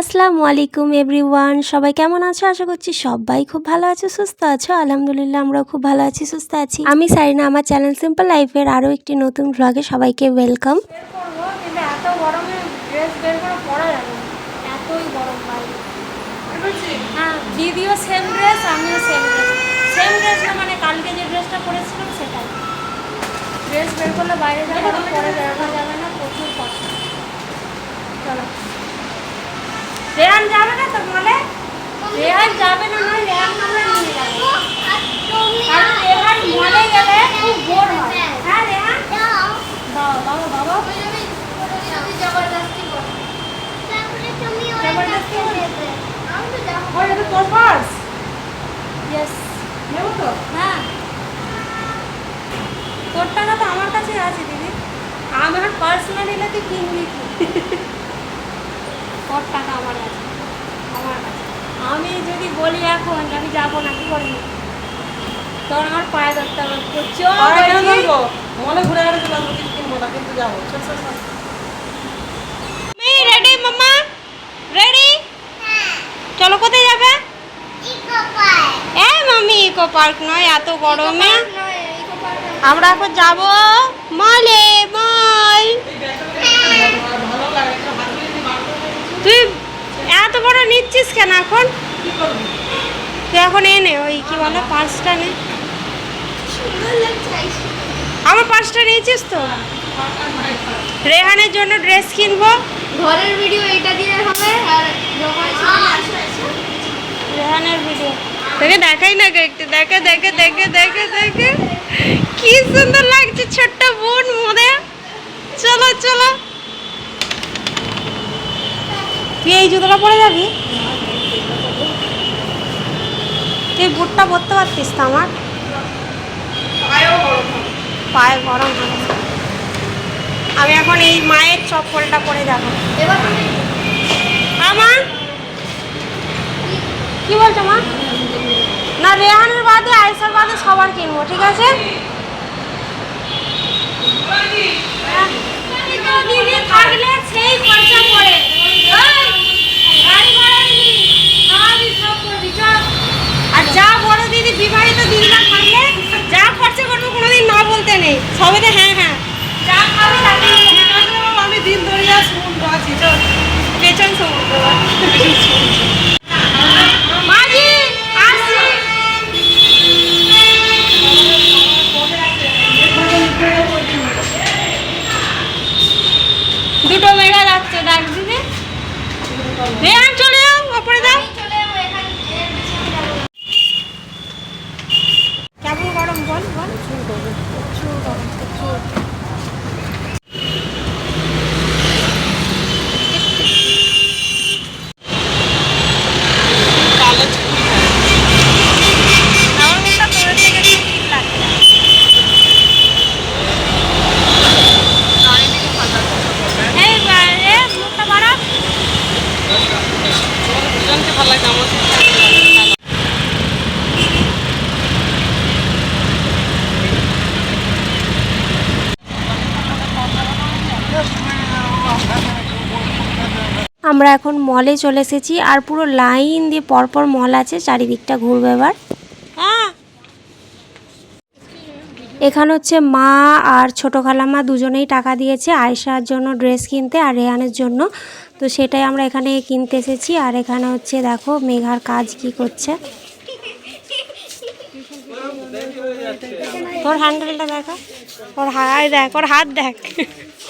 আসসালামু আলাইকুম এভরিওয়ান, সবাই কেমন আছো? আশা করছি সবাই খুব ভালো আছো, সুস্থ আছো? আলহামদুলিল্লাহ, আমরাও খুব ভালো আছি, সুস্থ আছি। আমি সারিনা, আমার চ্যানেল সিম্পল লাইফের আরও একটি নতুন ভ্লগে সবাইকে ওয়েলকাম হ্যাঁ না মানে ড্রেস বের করলে বাইরে যাবে পরে যাবে না। রেহান যাবে না তো বলে রেহান যাবে না নয় রেহান আমরা নিয়ে যাব। কারণ রেহান মলে গেলে খুব বোর হয়। হ্যাঁ রেহান? বাবা বাবা বাবা। ওই এটা তোর পার্স ইয়েস নেব তো? হ্যাঁ। তোর টাকা তো আমার কাছে আছে দিদি। আমার পার্স না তুই কিনবি কি? তোর টাকা আমার কাছে আমার কাছে আমি যদি বলি এখন আমি যাব না কি করবি তোর আমার পায়ে ধরতে হবে। ধরবো? ঘুরে ঘুরে চলে আসব, কিছু কিনবো না, কিন্তু যাব। চল, চল, চল। রেডি মাম্মা? রেডি চলো কোথায় যাবে? এই মামি ইকো পার্ক নয় এত গরমে। আমরা এখন যাব মলে মল ভালো লাগে, একটা হাত দিয়ে যদি বার করে দিই, তুই এত বড় নিচ্ছিস কেন এখন? তুই এখন এনে ওই কি বলে পাঁচটা নে। আমার পাঁচটা নিয়েছিস তো? রেহানের জন্য ড্রেস কিনবো। ঘরের ভিডিও এটা দিয়ে হবে আর রেহানের ভিডিও তোকে দেখাই না গো একটু দেখে দেখে দেখে দেখে দেখে। কি সুন্দর লাগছে ছোট্ট বোন মনে চলো চলো। তুই এই জুতোটা পরে যাবি তুই বুটটা পরতে পারতিস তো আমার। পায়ে গরম হবে আমি এখন এই মায়ের চপ্পলটা পরে যাব আমার কি বলছো মা না রেহানের বাদে আয়সার বাদে সবার কিনবো ঠিক আছে থাকলে সেই খরচা পড়ে গাড়ি ভাড়া নিবি খাওয়াবি সব করবি চল আর যা বড় দিদি বিবাহিত করলে যা খরচা করব কোনোদিন না বলতে নেই। সবেতে হ্যাঁ হ্যাঁ। যা খাবে আমি দিন ধরিয়া চল। পেছন সমুদ্র মাঝি আসছি দুটো মেঘা যাচ্ছে ডাক দিদি রেহান চলে যাও ওপরে দাও চলে যাব এখান এর পিছনে যাব কেমন গরম বল বল প্রচুর গরম প্রচুর কালো ছুটি হয়। আমার মুখটা তোর থেকে ঠিক লাগছে চারিদিকে ফাঁকা ফাঁকা করবে। এই বা- এ মুখটা বাড়া তোমাদের দুজনকে ভালো লাগছে, আমার শুধু ভালো লাগে। আমরা এখন মলে চলে এসেছি আর পুরো লাইন দিয়ে পরপর মল আছে চারিদিকটা ঘুরবে এবার। এখানে হচ্ছে মা আর ছোটো খালামা দুজনেই টাকা দিয়েছে আয়সার জন্য ড্রেস কিনতে আর রেহানের জন্য। তো সেটাই আমরা এখানে কিনতে এসেছি আর এখানে হচ্ছে দেখো মেঘার কাজ কি করছে। ওর হ্যান্ডেলটা দেখা ওর হাত দেখ ওর হাত দেখ।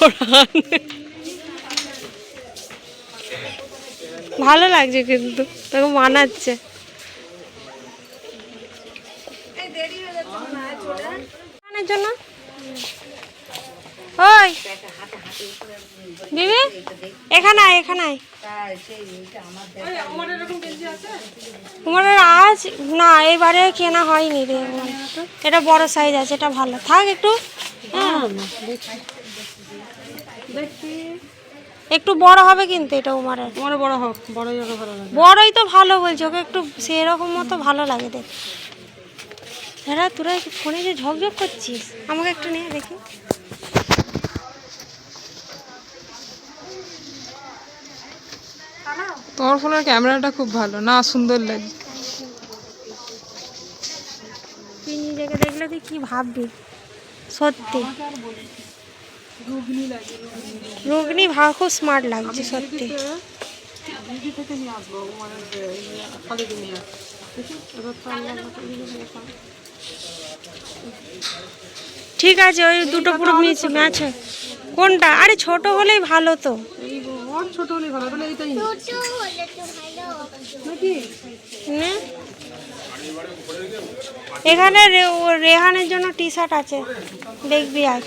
ওর হাত ভালো লাগছে কিন্তু তোকে মানাচ্ছে। জন্য? ওই। দিদি এখানে আয় এখানে আয়। তোমার আজ না এবারে কেনা হয়নি রে। এটা বড় সাইজ আছে এটা ভালো। থাক একটু। হ্যাঁ। একটু বড় হবে কিন্তু এটা উমারের। তোমারও বড় হোক, বড়ই যেন ভালো লাগে। বড়ই তো ভালো বলছে ওকে একটু সেরকম মতো ভালো লাগে দেখ। হ্যাঁ তোরা ফোনে যে ঝকঝক করছিস আমাকে একটু নিয়ে দেখি। তোমার ফোনের ক্যামেরাটা খুব ভালো না সুন্দর লাগে। তুই নিজেকে দেখলে তুই কি ভাববি? সত্যি। রুগনি ভাব খুব স্মার্ট লাগছে সত্যি। মানে ঠিক আছে ওই দুটো পুরো ম্যাচ ম্যাচ হয়। কোনটা? আরে ছোট হলেই ভালো তো। এই ছোট হলে ভালো তাহলে এইটাই নাকি? এখানে রে- ও রেহানের জন্য টি শার্ট আছে। দেখবি আজ।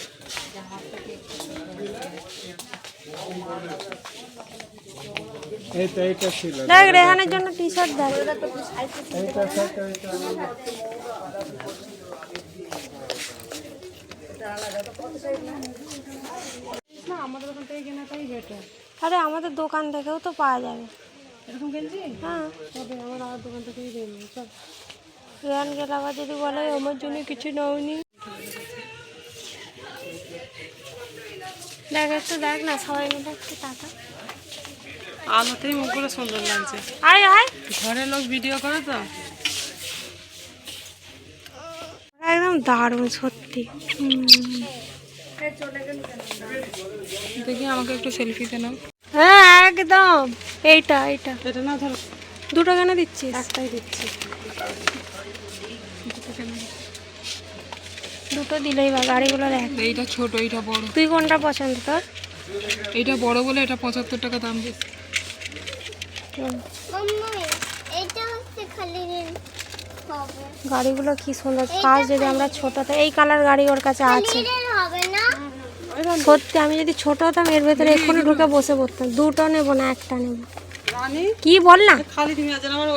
দেখ রেহানের জন্য টি শার্ট দেখ। না আমাদের ওখান থেকে কেনাটাই বেটার আরে আমাদের দোকান থেকেও তো পাওয়া যাবে। এরকম কিনছি হ্যাঁ। তবে আমার আর দোকান থেকেই দিয়ে নেব রেহান গেলে আবার যদি বলে আমার জন্য কিছু নাওনি। দেখ একটু দেখ না সবাই মিলে একটু টাকা আলোতেই মুখগুলো সুন্দর লাগছে। আয় আয়। ঘরের লোক ভিডিও করে তো। একদম দারুণ সত্যি। দেখি আমাকে একটু সেলফিতে নাও। হ্যাঁ একদম। এইটা এইটা। এটা না ধরো। দুটো কেন দিচ্ছিস? একটাই দিচ্ছি। দুটো দিলেই বা গাড়িগুলো দেখ। এইটা ছোট এইটা বড়। তুই কোনটা পছন্দ তোর? এইটা বড় বলে এটা পঁচাত্তর টাকা দাম বেশি মাম্মি এটা হচ্ছে খালি নীল হবে গাড়িগুলো কি সুন্দর। কাজ যদি আমরা ছোট এই কালার গাড়ি ওর কাছে আছে। নীলের হবে না? সত্যি আমি যদি ছোট হতাম এর ভেতরে এক্ষুনি ঢুকে বসে পড়তাম। দুটো নেব না একটা নেব। কি বল না? মনে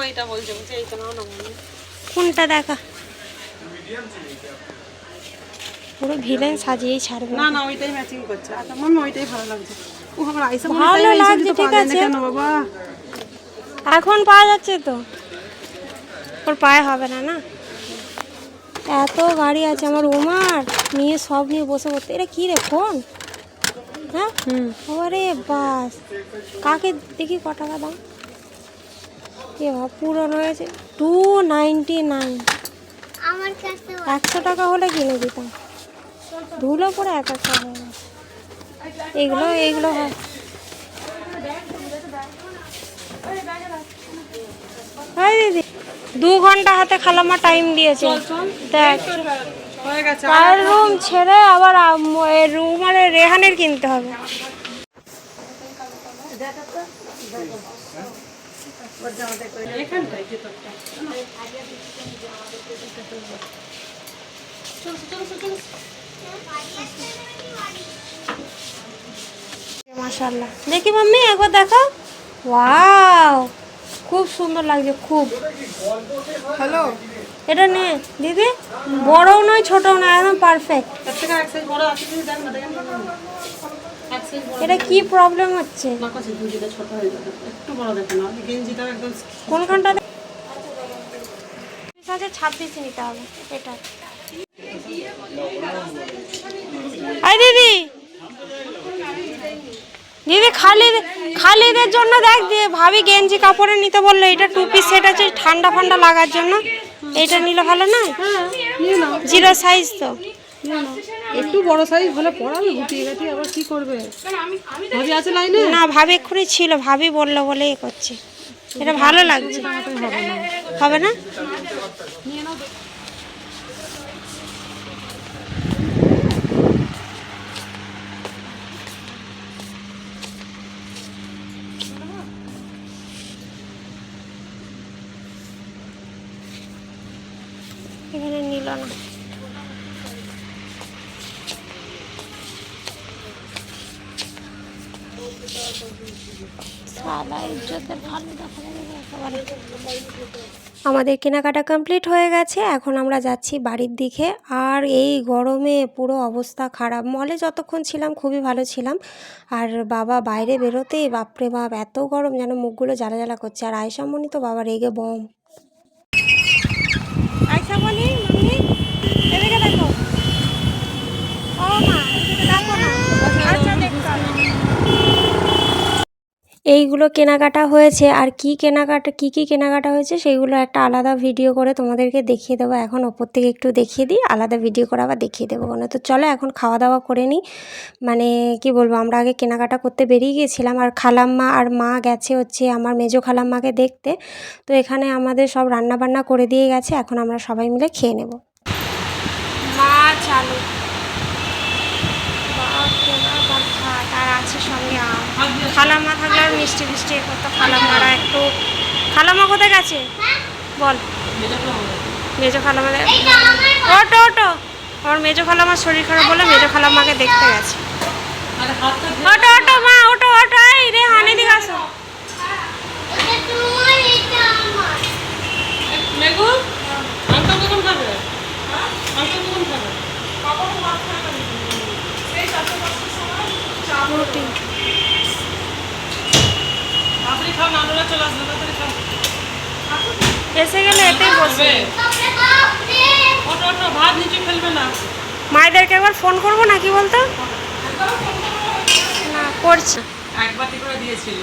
কোনটা দেখা? পুরো ভিলেন সাজিয়েই ছাড়বে। না না ওইটাই ম্যাচিং করছে। আচ্ছা মাম্মা ওইটাই ভালো লাগছে। ও আমার আইসা ভালো লাগছে, ঠিক আছে। কেন বাবা? এখন পাওয়া যাচ্ছে তো। ওর পায়ে হবে না না? এত গাড়ি আছে আমার উমার। নিয়ে সব নিয়ে বসে পড়তে এটা কী রে ফোন? হ্যাঁ? ওরে বাস। কাকে দেখি ক টাকা দাম এ বাবা পুরনো হয়েছে টু নাইনটি নাইন একশো টাকা হলে কিনে দিতাম। ধুলো পরে এক একটা হয়ে গেছে। এগুলো এগুলো হয়। হাই দিদি দু ঘণ্টা হাতে খালামা টাইম দিয়েছে। দেখ। হয়ে গেছে আর রুম ছেড়ে আবার রুম আর রেহানের কিনতে হবে। মাশাল্লাহ দেখি মাম্মি একবার দেখাও। ওয়াও। খুব সুন্দর লাগছে খুব। হ্যালো। এটা নে দিদি বড়ও নয় ছোটও নয় একদম পারফেক্ট এটা কি প্রবলেম হচ্ছে? কোনখানটা আছে ছাব্বিশ নিতে হবে এটা। আই দিদি! দিদি খালি খালিদের জন্য দেখ দিয়ে ভাবি গেঞ্জি কাপড়ে নিতে বলল এটা টু পিস সেট আছে ঠান্ডা ফান্ডা লাগার জন্য। এটা নিলে ভালো না? জিরো সাইজ তো। একটু বড় সাইজ হলে পড়াবে গুটিয়ে গাটিয়ে আবার কি করবে? ভাবি আছে লাইনে না ভাবি এক্ষুনি ছিল ভাবি বলল বলে এ করছে। এটা ভালো লাগছে। হবে না হবে না। আমাদের কেনাকাটা কমপ্লিট হয়ে গেছে এখন আমরা যাচ্ছি বাড়ির দিকে। আর এই গরমে পুরো অবস্থা খারাপ। মলে যতক্ষণ ছিলাম খুবই ভালো ছিলাম। আর বাবা বাইরে বেরোতেই বাপরে বাপ এত গরম যেন মুখগুলো জ্বালা জ্বালা করছে। আর আয়সামণি তো বাবা রেগে বম। আয়সামণি মাম্মি এদিকে দেখো ও মা এদিকে দেখো না আচ্ছা দেখো এইগুলো কেনাকাটা হয়েছে আর কি কেনাকাটা, কি কি কেনাকাটা হয়েছে সেইগুলো একটা আলাদা ভিডিও করে তোমাদেরকে দেখিয়ে দেবো। এখন ওপর থেকে একটু দেখিয়ে দিই, আলাদা ভিডিও করে আবার দেখিয়ে দেবো কোনো তো চলো এখন খাওয়া দাওয়া করে নিই। মানে কি বলব, আমরা আগে কেনাকাটা করতে বেরিয়ে গিয়েছিলাম আর খালাম্মা আর মা গেছে হচ্ছে আমার মেজো খালাম্মাকে দেখতে। তো এখানে আমাদের সব রান্না বান্না করে দিয়ে গেছে, এখন আমরা সবাই মিলে খেয়ে নেব। মা আলু আর আছে খালাম্মা থাকলে আর মিষ্টি মিষ্টি করতো খালাম্মারা একটু খালাম্মা কোথায় গেছে? বল। মেজো খালাম্মা ওটো ওটো আমার মেজো খালাম্মার শরীর খারাপ বলে মেজো খালাম্মাকে দেখতে গেছে। ওটো ওটো মা ওটো ওটো এই রে হানি দিকে আসো। এটা তোমার এসে গেলে এতেই বসবে। ভাত নিচে ফেলবে না। মায়েদেরকে একবার ফোন করব না কি বলতো? না করছি। এক বাটি করে দিয়েছিল।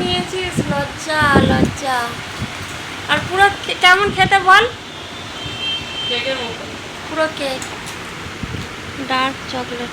নিয়েছিস লজ্জা লজ্জা। আর পুরো কেমন খেতে বল? পুরো কেক। Dark chocolate.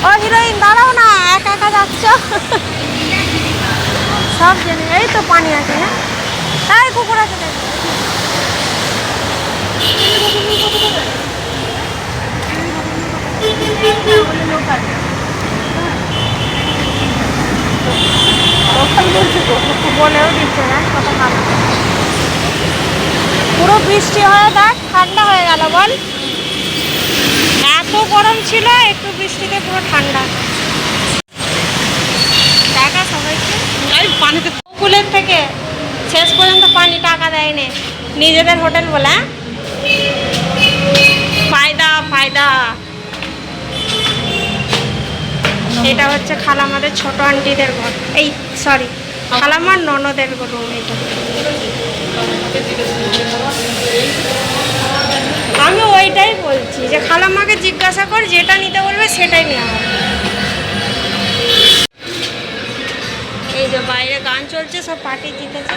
ও হিরোইন, দাঁড়াও না, একা একা যাচ্ছ। সব জেনে, এই তো পানি আছে হ্যাঁ? এই কুকুর আছে বলেও দিচ্ছে না কত ভালো পুরো বৃষ্টি হয়ে দেখ ঠান্ডা হয়ে গেল বল। এত গরম ছিল একটু বৃষ্টিতে পুরো ঠান্ডা। দেখা সবাইকে। পানিতে স্কুলের থেকে শেষ পর্যন্ত পানি টাকা দেয়নি নিজেদের হোটেল বলে হ্যাঁ? ফায়দা ফায়দা। এটা হচ্ছে খালামাদের ছোট আন্টিদের ঘর। এই সরি খালামার ননদের রুম এটা আমি ওইটাই বলছি যে খালাম্মাকে জিজ্ঞাসা কর, যেটা নিতে বলবে সেটাই নেওয়া এই যে বাইরে গান চলছে, সব পার্টি জিতেছে।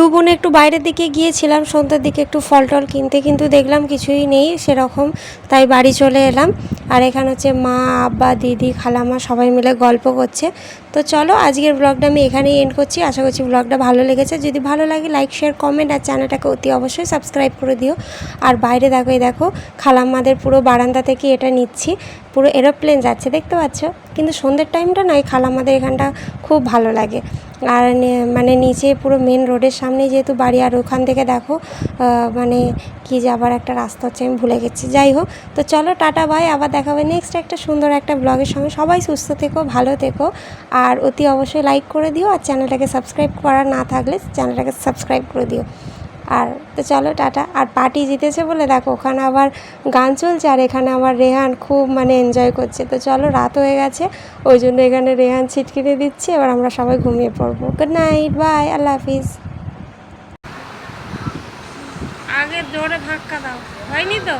দু বোনে একটু বাইরের দিকে গিয়েছিলাম, সন্ধ্যার দিকে একটু ফল টল কিনতে, কিন্তু দেখলাম কিছুই নেই সেরকম, তাই বাড়ি চলে এলাম। আর এখানে হচ্ছে মা, আব্বা, দিদি খালামা সবাই মিলে গল্প করছে। তো চলো, আজকের ব্লগটা আমি এখানেই এন্ড করছি। আশা করছি ব্লগটা ভালো লেগেছে। যদি ভালো লাগে লাইক শেয়ার কমেন্ট আর চ্যানেলটাকে অতি অবশ্যই সাবস্ক্রাইব করে দিও। আর বাইরে দেখো, এই দেখো, খালাম্মাদের পুরো বারান্দা থেকে এটা নিচ্ছি। পুরো এরোপ্লেন যাচ্ছে, দেখতে পাচ্ছ? কিন্তু সন্ধ্যের টাইমটা না এই খালাম্মাদের এখানটা খুব ভালো লাগে। আর মানে নিচে পুরো মেন রোডের সামনে যেহেতু বাড়ি, আর ওখান থেকে দেখো মানে কি যাবার একটা রাস্তা হচ্ছে, আমি ভুলে গেছি। যাই হোক, তো চলো, টাটা ভাই আবার দেখা হবে নেক্সট একটা সুন্দর একটা ব্লগের সঙ্গে। সবাই সুস্থ থেকো, ভালো থেকো, আর অতি অবশ্যই লাইক করে দিও, আর চ্যানেলটাকে সাবস্ক্রাইব করা না থাকলে চ্যানেলটাকে সাবস্ক্রাইব করে দিও। আর তো চলো টাটা। আর পার্টি জিতেছে বলে দেখো, ওখানে আবার গান চলছে আর এখানে আমার রেহান খুব মানে এনজয় করছে। তো চলো রাত হয়ে গেছে, ওই জন্য এখানে রেহান ছিটকিনে দিচ্ছে, এবার আমরা সবাই ঘুমিয়ে পড়ব। গুড নাইট বাই আল্লাহ হাফিজ। আগে জোরে ধাক্কা দাও। হয়নি তো?